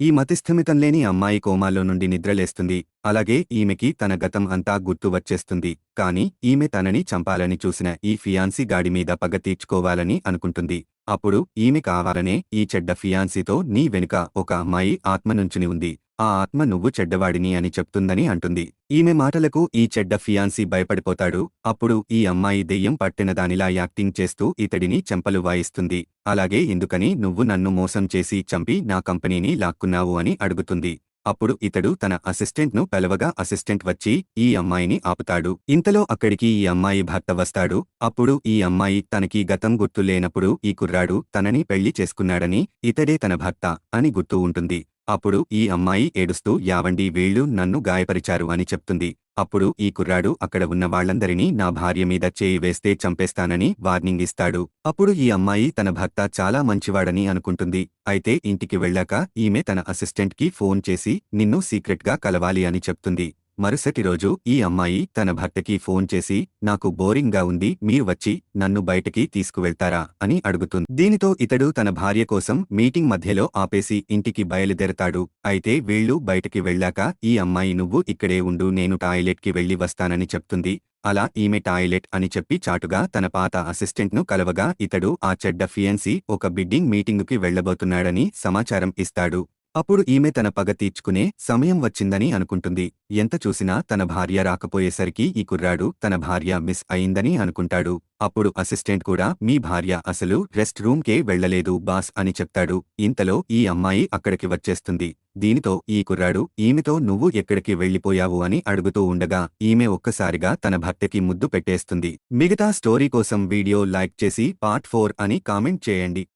ఈ మతిస్థిమితం లేని అమ్మాయి కోమాలో నుండి నిద్రలేస్తుంది. అలాగే ఈమెకి తన గతం అంతా గుర్తు వచ్చేస్తుంది. కాని ఈమె తనని చంపాలని చూసిన ఈ ఫియాన్సీ గాడి మీద పగ తీర్చుకోవాలని అనుకుంటుంది. అప్పుడు ఈమె కావాలనే ఈ చెడ్డ ఫియాన్సీతో నీ వెనుక ఒక అమ్మాయి ఆత్మ నుంచుని ఉంది. ఆ ఆత్మ నువ్వు చెడ్డవాడిని అని చెప్తుందని అంటుంది. ఈమె మాటలకు ఈ చెడ్డ ఫియాన్సీ భయపడిపోతాడు. అప్పుడు ఈ అమ్మాయి దెయ్యం పట్టిన దానిలా యాక్టింగ్ చేస్తూ ఇతడిని చెంపలు వాయిస్తుంది. అలాగే ఎందుకని నువ్వు నన్ను మోసం చేసి చంపి నా కంపెనీని లాక్కున్నావు అని అడుగుతుంది. అప్పుడు ఇతడు తన అసిస్టెంట్ను పిలవగా అసిస్టెంట్ వచ్చి ఈ అమ్మాయిని ఆపుతాడు. ఇంతలో అక్కడికి ఈ అమ్మాయి భర్త వస్తాడు. అప్పుడు ఈ అమ్మాయి తనకి గతం గుర్తు లేనప్పుడు ఈ కుర్రాడు తనని పెళ్ళి చేసుకున్నాడని ఇతడే తన భర్త అని గుర్తు ఉంటుంది. అప్పుడు ఈ అమ్మాయి ఏడుస్తూ యావండి వీళ్ళు నన్ను గాయపరిచారు అని చెప్తుంది. అప్పుడు ఈ కుర్రాడు అక్కడ ఉన్న వాళ్ళందరినీ నా భార్య మీద చేయి వేస్తే చంపేస్తానని వార్నింగ్ ఇస్తాడు. అప్పుడు ఈ అమ్మాయి తన భర్త చాలా మంచివాడని అనుకుంటుంది. అయితే ఇంటికి వెళ్ళాక ఈమె తన అసిస్టెంట్కి ఫోన్ చేసి నిన్ను సీక్రెట్గా కలవాలి అని చెప్తుంది. మరుసటి రోజు ఈ అమ్మాయి తన భర్తకి ఫోన్ చేసి నాకు బోరింగ్గా ఉంది మీరు వచ్చి నన్ను బయటకి తీసుకువెళ్తారా? అని అడుగుతుంది. దీనితో ఇతడు తన భార్య కోసం మీటింగ్ మధ్యలో ఆపేసి ఇంటికి బయలుదేరతాడు. అయితే వీళ్ళు బయటకి వెళ్ళాక ఈ అమ్మాయి నువ్వు ఇక్కడే ఉండు నేను టాయిలెట్కి వెళ్ళి వస్తానని చెప్తుంది. అలా ఈమె టాయిలెట్ అని చెప్పి చాటుగా తన పాత అసిస్టెంట్ను కలవగా ఇతడు ఆ చెడ్డ ఫియన్సీ ఒక బిడ్డింగ్ మీటింగుకి వెళ్ళబోతున్నాడని సమాచారం ఇస్తాడు. అప్పుడు ఈమె తన పగ తీర్చుకునే సమయం వచ్చిందని అనుకుంటుంది. ఎంత చూసినా తన భార్య రాకపోయేసరికి ఈ కుర్రాడు తన భార్య మిస్ అయిందని అనుకుంటాడు. అప్పుడు అసిస్టెంట్ కూడా మీ భార్య అసలు రెస్ట్ రూమ్కే వెళ్ళలేదు బాస్ అని చెప్తాడు. ఇంతలో ఈ అమ్మాయి అక్కడికి వచ్చేస్తుంది. దీనితో ఈ కుర్రాడు ఈమెతో నువ్వు ఎక్కడికి వెళ్ళిపోయావు అని అడుగుతూ ఉండగా ఈమె ఒక్కసారిగా తన భర్తకి ముద్దు పెట్టేస్తుంది. మిగతా స్టోరీ కోసం వీడియో లైక్ చేసి పార్ట్ ఫోర్ అని కామెంట్ చేయండి.